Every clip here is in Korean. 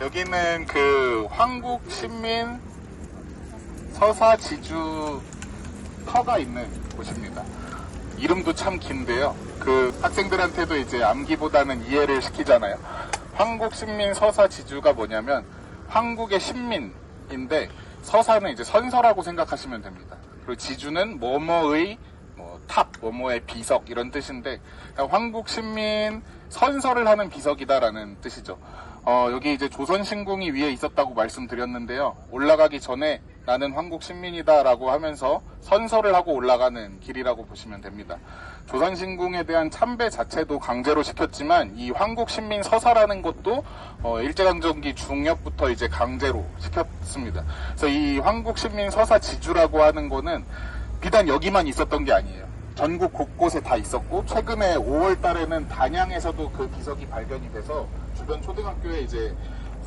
여기는 그 황국 신민 서사 지주 터가 있는 곳입니다. 이름도 참 긴데요. 그 학생들한테도 이제 암기보다는 이해를 시키잖아요. 황국 신민 서사 지주가 뭐냐면 황국의 신민인데 서사는 이제 선서라고 생각하시면 됩니다. 그리고 지주는 뭐뭐의 뭐 탑, 뭐뭐의 비석 이런 뜻인데 황국 신민 선서를 하는 비석이다라는 뜻이죠. 어, 여기 이제 조선 신궁이 위에 있었다고 말씀드렸는데요. 올라가기 전에 나는 황국 신민이다라고 하면서 선서를 하고 올라가는 길이라고 보시면 됩니다. 조선 신궁에 대한 참배 자체도 강제로 시켰지만 이 황국 신민 서사라는 것도 어, 일제강점기 중엽부터 이제 강제로 시켰습니다. 그래서 이 황국 신민 서사 지주라고 하는 거는 비단 여기만 있었던 게 아니에요. 전국 곳곳에 다 있었고 최근에 5월 달에는 단양에서도 그 비석이 발견이 돼서 주변 초등학교에 이제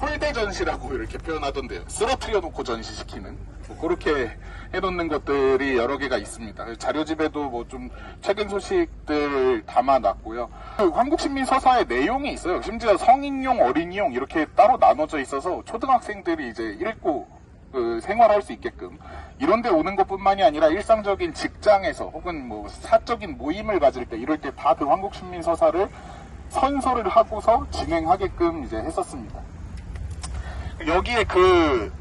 홀대 전시라고 이렇게 표현하던데요. 쓰러트려 놓고 전시시키는 뭐 그렇게 해놓는 것들이 여러 개가 있습니다. 자료집에도 뭐 좀 최근 소식들 담아놨고요. 그 한국신민 서사의 내용이 있어요. 심지어 성인용, 어린이용 이렇게 따로 나눠져 있어서 초등학생들이 이제 읽고 그 생활할 수 있게끔 이런 데 오는 것뿐만이 아니라 일상적인 직장에서 혹은 뭐 사적인 모임을 가질 때 이럴 때 다 그 황국 신민 서사를 선서를 하고서 진행하게끔 이제 했었습니다. 여기에 그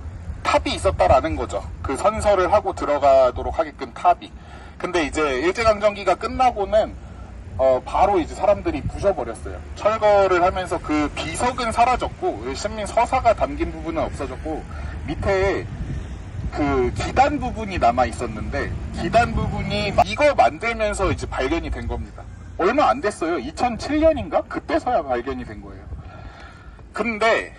탑이 있었다라는 거죠. 그 선서를 하고 들어가도록 하게끔 탑이. 근데 이제 일제강점기가 끝나고는 어, 바로 이제 사람들이 부셔버렸어요. 철거를 하면서 그 비석은 사라졌고, 신민 서사가 담긴 부분은 없어졌고, 밑에 그 기단 부분이 남아 있었는데, 기단 부분이 이거 만들면서 이제 발견이 된 겁니다. 얼마 안 됐어요. 2007년인가? 그때서야 발견이 된 거예요. 근데,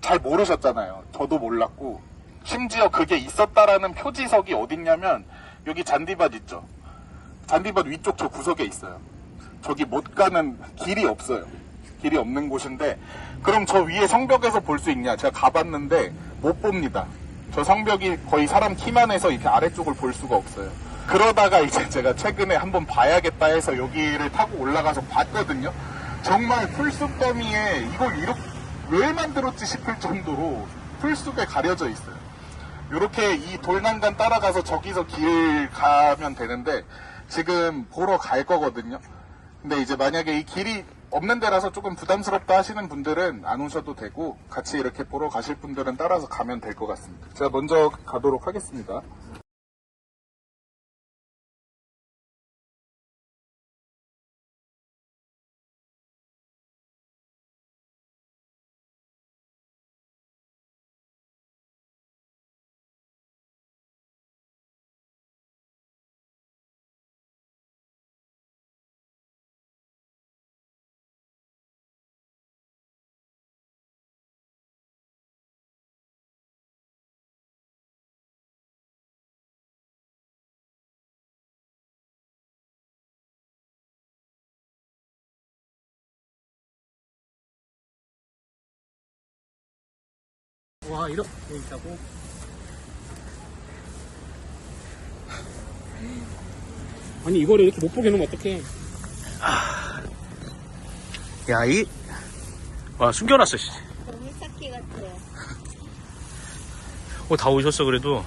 잘 모르셨잖아요. 저도 몰랐고, 심지어 그게 있었다라는 표지석이 어딨냐면, 여기 잔디밭 있죠? 잔디밭 위쪽 저 구석에 있어요. 저기 못 가는 길이 없어요. 길이 없는 곳인데 그럼 저 위에 성벽에서 볼 수 있냐? 제가 가봤는데 못 봅니다. 저 성벽이 거의 사람 키만 해서 이렇게 아래쪽을 볼 수가 없어요. 그러다가 이제 제가 최근에 한번 봐야겠다 해서 여기를 타고 올라가서 봤거든요. 정말 풀숲 더미에 이걸 이렇게 왜 만들었지 싶을 정도로 풀숲에 가려져 있어요. 이렇게 이 돌난간 따라가서 저기서 길 가면 되는데 지금 보러 갈 거거든요. 근데 이제 만약에 이 길이 없는 데라서 조금 부담스럽다 하시는 분들은 안 오셔도 되고 같이 이렇게 보러 가실 분들은 따라서 가면 될 것 같습니다. 제가 먼저 가도록 하겠습니다. 와 이렇게 있다고? 아니 이거를 이렇게 못 보게 해놓으면 어떡해 야, 이, 와, 숨겨놨어, 씨. 너무 찾기 같아요. 어, 다 오셨어, 그래도.